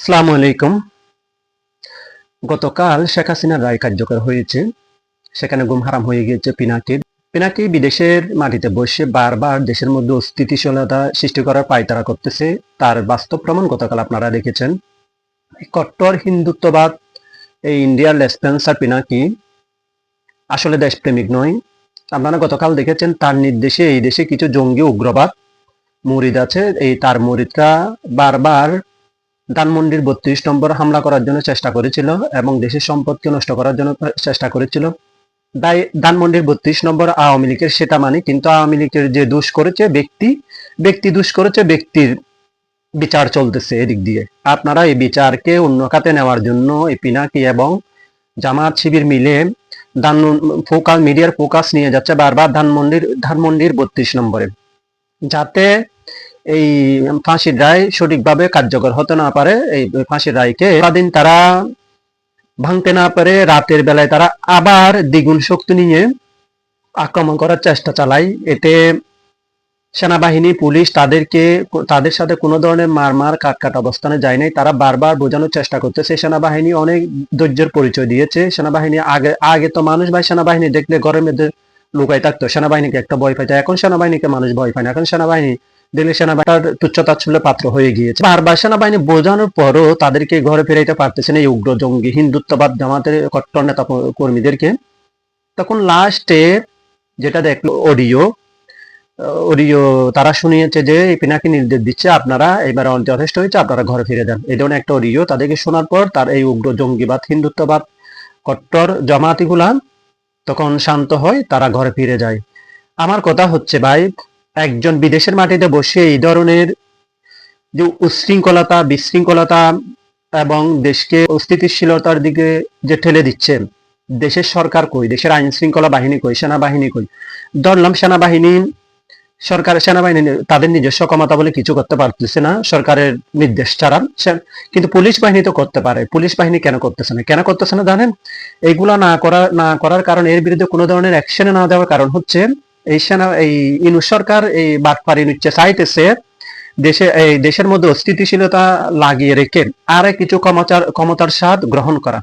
আসসালামু আলাইকুম। গতকাল শেখ হাসিনার রায় কার্যকর হয়েছে। সেখানে গুম হারাম হয়ে গিয়েছে পিনাকির পিনাকি বিদেশের মাটিতে বসে বারবার দেশের মধ্যে অস্থিতিশীলতা সৃষ্টি করার পায়তারা করতেছে। তার বাস্তব প্রমাণ গতকাল আপনারা দেখেছেন। কট্টর হিন্দুত্ববাদ, এই ইন্ডিয়ার লেসপেন্সার পিনাকি আসলে দেশপ্রেমিক নয়। আপনারা গতকাল দেখেছেন তার নির্দেশে এই দেশে কিছু জঙ্গি উগ্রবাদ মুরিদ আছে। এই তার মুরিদরা বারবার ধানমন্ডির বত্রিশ নম্বর হামলা করার জন্য চেষ্টা করেছিল এবং দেশের সম্পদকে নষ্ট করার জন্য চেষ্টা করেছিল। ধানমন্ডির বত্রিশ নম্বর আওয়ামী লীগের সেটা মানে কিন্তু আওয়ামী লীগের যে দোষ করেছে, ব্যক্তি ব্যক্তি দোষ করেছে, ব্যক্তির বিচার চলতেছে এদিক দিয়ে। আপনারা এই বিচারকে অন্য খাতে নেওয়ার জন্য এই পিনাকি এবং জামাত শিবির মিলে ধান ফোকাস মিডিয়ার ফোকাস নিয়ে যাচ্ছে বারবার ধানমন্ডির ধানমন্ডির বত্রিশ নম্বরে। যাতে এই ফাঁসির রায় সঠিকভাবে কার্যকর হতে না পারে, এই ফাঁসির রায়কে সারাদিন তারা ভাঙতে না পারে, রাতের বেলায় তারা আবার দ্বিগুণ শক্তি নিয়ে আক্রমণ করার চেষ্টা চালায়। এতে সেনাবাহিনী, পুলিশ তাদেরকে তাদের সাথে কোনো ধরনের মারমার কাটকাট অবস্থানে যায় নাই। তারা বারবার বোঝানোর চেষ্টা করতেছে সেনাবাহিনী অনেক ধৈর্যের পরিচয় দিয়েছে। সেনাবাহিনী আগে আগে তো মানুষ ভাই সেনাবাহিনী দেখলে ঘরের মধ্যে লুকাই থাকতো। সেনাবাহিনীকে একটা ভয় পাইতো। এখন সেনাবাহিনীকে মানুষ ভয় পায় না। এখন সেনাবাহিনী দিল্লি সেনাবাহিনীর তুচ্ছতাচ্ছল্য পাত্র হয়ে গিয়েছে। বারবার সেনাবাহিনী বোঝানোর পরও তাদেরকে ঘরে ফেরাইতে পারতেছে না এই উগ্র জঙ্গি। হিন্দুত্ববাদ জামাতের কট্টর নেতা কর্মীদেরকে। তখন লাস্টে যেটা দেখল অডিও অডিও তারা শুনিয়েছে যে পিনাকি নির্দেশ দিচ্ছে, আপনারা এবার যথেষ্ট হয়েছে, আপনারা ঘরে ফিরে যান এই ধরনের একটা অডিও তাদেরকে শোনার পর তার এই উগ্র জঙ্গিবাদ, হিন্দুত্ববাদ কট্টর জামাতিগুলা তখন শান্ত হয়, তারা ঘরে ফিরে যায়। আমার কথা হচ্ছে ভাই একজন বিদেশের মাটিতে বসে এই ধরনের যে উশৃঙ্খলতা, বিশৃঙ্খলতা এবং দেশকে অস্থিতিশীলতার দিকে যে ঠেলে দিচ্ছে, দেশের সরকার কই? দেশের আইন শৃঙ্খলা বাহিনী কই? সেনাবাহিনী কই? ধরলাম সেনাবাহিনী, সরকার, সেনাবাহিনী তাদের নিজস্ব ক্ষমতা বলে কিছু করতে পারতেছে না, সরকারের নির্দেশ ছাড়া। কিন্তু পুলিশ বাহিনী তো করতে পারে। পুলিশ বাহিনী কেন করতেছে না? কেন করতেছে না জানেন? এইগুলা না করা না করার কারণ এর বিরুদ্ধে কোনো ধরনের অ্যাকশনে না দেওয়ার কারণ হচ্ছে এই সেনা, এই ইনু সরকার, এই বাটপারি নিচ্ছে চাইতেছে দেশে, এই দেশের মধ্যে অস্থিতিশীলতা লাগিয়ে রেখে আরে কিছু ক্ষমতার ক্ষমতার স্বাদ গ্রহণ করা।